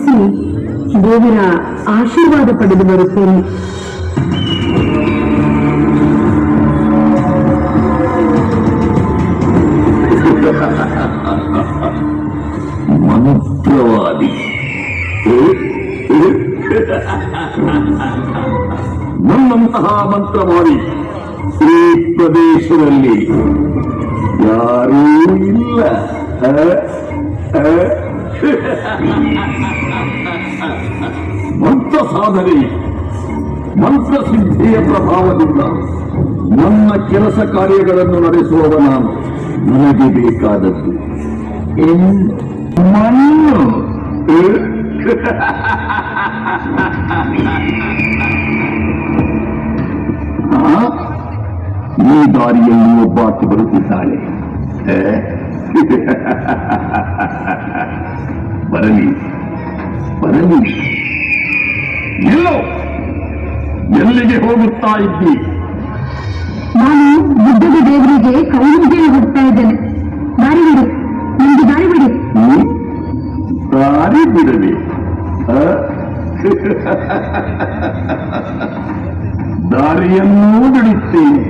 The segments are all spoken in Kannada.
ತಪ್ಪಿಸಿ ದೇವರ ಆಶೀರ್ವಾದ ಪಡೆದು ಬರುತ್ತೇನೆ ಮಂತ್ರವಾದಿ ನನ್ನಂತಹ ಮಂತ್ರವಾದಿ ಈ ಪ್ರದೇಶದಲ್ಲಿ ಯಾರೂ ಇಲ್ಲ ಆ? ಆ? ಮಂತ್ರ ಸಾಧನೆ. ಮಂತ್ರ ಸಿದ್ಧಿಯ ಪ್ರಭಾವದಿಂದ ನನ್ನ ಕೆಲಸ ಕಾರ್ಯಗಳನ್ನು ನಡೆಸುವವ ನಾನು ನನಗೆ ಬೇಕಾದದ್ದು. ಮಣ್ಣು? ಈ ದಾರಿಯಲ್ಲಿ ಒಬ್ಬಾಕಿ ಬರುತ್ತಿದ್ದಾಳೆ? ಬರಲಿ. ಬರಲಿ. ಎಲ್ಲೋ ಎಲ್ಲಿಗೆ ಹೋಗುತ್ತಾ ಇದ್ದಿ? ನಾನು ಬುದ್ಧದ ದೇವರಿಗೆ ಕೈ ಹೋಗ್ತಾ ಇದ್ದೇನೆ. ದಾರಿ ಬಿಡು. ನಿಮ್ಗೆ ದಾರಿ ಬಿಡಿ? ದಾರಿ ಬಿಡಲಿ? ದಾರಿಯನ್ನೂ ಬಿಡುತ್ತೇನೆ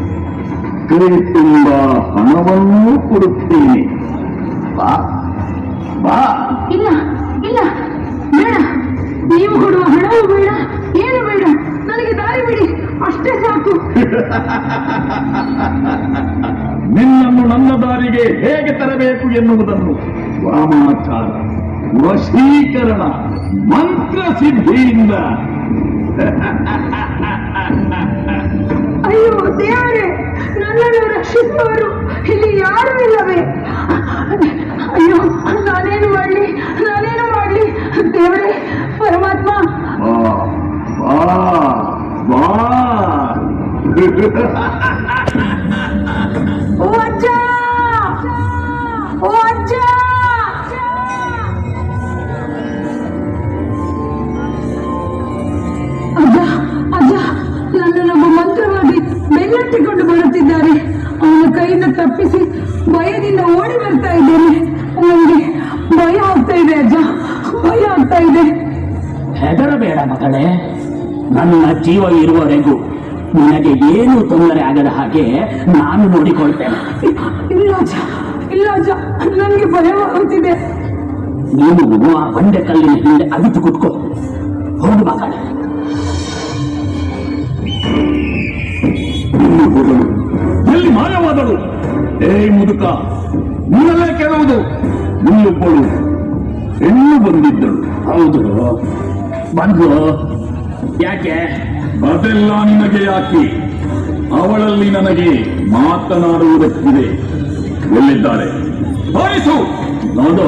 ಕೈ ತುಂಬ ಹಣವನ್ನೂ ಕೊಡುತ್ತೇನೆ. ಬಾ. ಬಾ. ಇಲ್ಲ ಬೇಡ ನೀವು ಕೊಡುವ ಹಣವೂ ಬೇಡ ಏನು ಬೇಡ? ನನಗೆ ದಾರಿ ಬಿಡಿ. ಅಷ್ಟೇ ಸಾಕು. ನಿನ್ನನ್ನು ನನ್ನ ದಾರಿಗೆ ಹೇಗೆ ತರಬೇಕು ಎನ್ನುವುದನ್ನು ವಾಮಾಚಾರ ವಶೀಕರಣ ಮಂತ್ರ ಸಿದ್ಧಿಯಿಂದ ಅಯ್ಯೋ ದೇವರೇ ನನ್ನನ್ನು ರಕ್ಷಿಸುವವರು ಇಲ್ಲಿ ಯಾರೂ ಇಲ್ಲವೇ? ಬೆನ್ನಟ್ಟಿಕೊಂಡು ಬರುತ್ತಿದ್ದಾರೆ. ಅವನ ಕೈಯಿಂದ ತಪ್ಪಿಸಿ ಭಯದಿಂದ ಓಡಿ ಬರ್ತಾ ಇದ್ದೇನೆ. ನನಗೆ ಭಯ ಆಗ್ತಾ ಇದೆ ಅಜ್ಜ. ಭಯ ಆಗ್ತಾ ಇದೆ. ಹೆದರಬೇಡ ಮಗಳೇ. ನನ್ನ ಜೀವ ಇರುವವರೆಗೂ ನಿನಗೆ ಏನು ತೊಂದರೆ ಆಗದ ಹಾಗೆ ನಾನು ನೋಡಿಕೊಳ್ತೇನೆ. ಇಲ್ಲ ಅಜ್ಜ. ಇಲ್ಲ ಅಜ್ಜ. ನನಗೆ ಭಯವಾಗುತ್ತಿದೆ ನೀನು ಆ ಬಂಡೆ ಕಲ್ಲಿನ ಹಿಂದೆ ಅಗಿತು ಕುತ್ಕೋ. ಹೋಗು ಮಗಳೇ. ಏ ಮುದುಕ ನೀನಲ್ಲೇ ಕೇಳುವುದು ಇನ್ನೊಬ್ಬಳು ಹೆಣ್ಣು ಬಂದಿದ್ದಳು ಹೌದು. ಬಂದು ಯಾಕೆ? ಅದೆಲ್ಲ ನಿನಗೆ ಯಾಕೆ? ಅವಳಲ್ಲಿ ನನಗೆ ಮಾತನಾಡುವುದಕ್ಕಿದೆ. ಎಲ್ಲಿದ್ದಾರೆ? ಬಾರಿಸು ನೋಡು.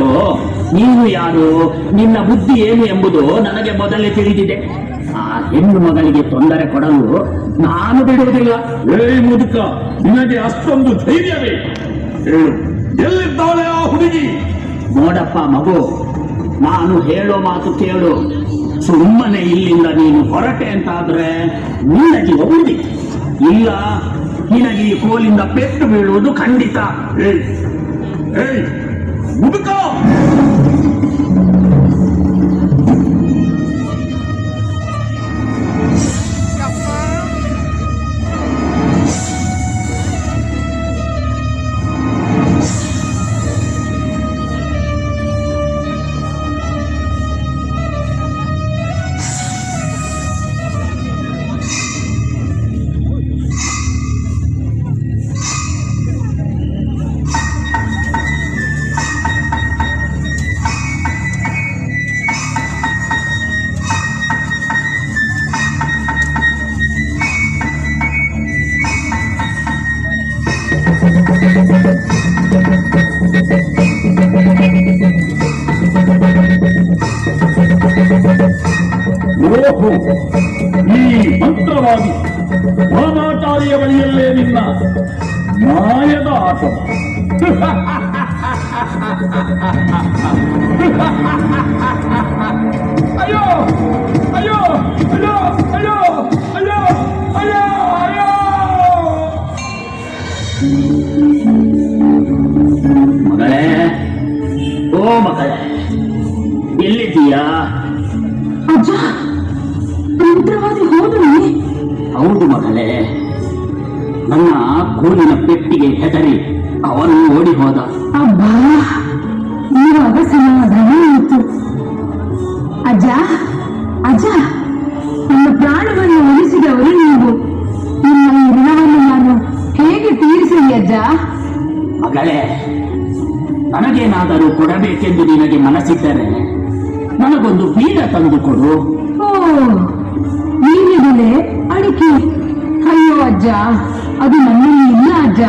ನೀನು ಯಾರು? ನಿನ್ನ ಬುದ್ಧಿ ಏನು ಎಂಬುದು ನನಗೆ ಮೊದಲೇ ತಿಳಿದಿದೆ. ಹೆಣ್ಣು ಮಗಳಿಗೆ ತೊಂದರೆ ಕೊಡಲು ನಾನು ಬಿಡುವುದಿಲ್ಲ. ಏ ಮುದುಕ ನಿನಗೆ ಅಷ್ಟೊಂದು ಧೈರ್ಯವೇ? ಹೇಳು ಎಲ್ಲಿದ್ದಾಳೆ ಆ ಹುಡುಗಿ? ನೋಡಪ್ಪ ಮಗು ನಾನು ಹೇಳೋ ಮಾತು ಕೇಳು. ಸುಮ್ಮನೆ ಇಲ್ಲಿಂದ ನೀನು ಹೊರಟೆ ಅಂತಾದ್ರೆ ನಿನ್ನ ಜೀವ ಉಳಿದಿ ಇಲ್ಲ ನಿನಗೆ ಈ ಕೋಲಿಂದ ಪೆಟ್ಟು ಬೀಳುವುದು ಖಂಡಿತ. ಏಯ್ ಏಯ್ ಮುದುಕ! ಈ ಮಂತ್ರವಾಗಿ ವಾಮಾಚಾರ್ಯ ಬಳಿಯಲ್ಲೇ ನಿನ್ನ ಮಾಯದ ಆಟ ಅಯ್ಯೋ ಅಯ್ಯೋ ಅಯ್ಯೋ ಅಯ್ಯೋ ಅಯ್ಯೋ ಅಯ್ಯೋ ಅಯ್ಯೋ. ಮಗಳೇ, ಓ ಮಗಳೇ ಎಲ್ಲಿದ್ದೀಯಾ ಅಜ್ಜ ಮಂತ್ರವಾದಿ ಹೋದ್ರಿ? ಹೌದು ಮಗಳೇ. ನನ್ನ ಕೋಲಿನ ಪೆಟ್ಟಿಗೆ ಹೆದರಿ ಅವನು ಓಡಿ ಹೋದ ಅಬ್ಬಾ! ಇವಾಗ ಸಮಾಧಾನ ಆಯಿತು. ಅಜ್ಜ ಅಜ್ಜ ನನ್ನ ಪ್ರಾಣವನ್ನು ಉಳಿಸಿದವರು ನೀವು. ನಿಮ್ಮ ಈ ಋಣವನ್ನು ನಾನು ಹೇಗೆ ತೀರಿಸಲಿ ಅಜ್ಜ? ಮಗಳೇ ನನಗೇನಾದರೂ ಕೊಡಬೇಕೆಂದು ನಿನಗೆ ಮನಸ್ಸಿದ್ದರೆ ನನಗೊಂದು ಬೀಡ ತಂದುಕೊಡು. ಓ ನೀರಿಡಲೆ ಅಡಿಕೆ. ಅಯ್ಯೋ ಅಜ್ಜ ಅದು ನನ್ನಲ್ಲಿ ಇಲ್ಲ ಅಜ್ಜ.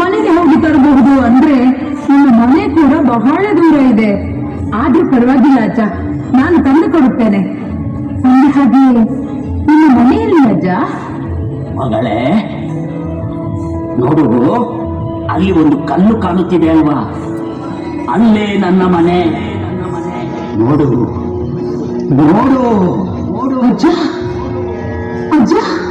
ಮನೆಗೆ ಹೋಗಿ ತರಬಹುದು ಅಂದ್ರೆ ನಿಮ್ಮ ಮನೆ ಕೂಡ ಬಹಳ ದೂರ ಇದೆ. ಆದ್ರೂ ಪರವಾಗಿಲ್ಲ ಅಜ್ಜ ನಾನು ತಂದು ಕೊಡುತ್ತೇನೆ. ಅಂದ ಹಾಗೆ ನಿಮ್ಮ ಮನೆಯಲ್ಲಿ ಅಜ್ಜ? ಮಗಳೇ ನೋಡು ಅಲ್ಲಿ ಒಂದು ಕಲ್ಲು ಕಾಣುತ್ತಿದೆ ಅಲ್ವಾ? ಅಲ್ಲೇ ನನ್ನ ಮನೆ. ನೋಡು ನೋಡು ನೋಡು. ಅಜ್ಜ ಅಜ್ಜ ಅಜ್ಜ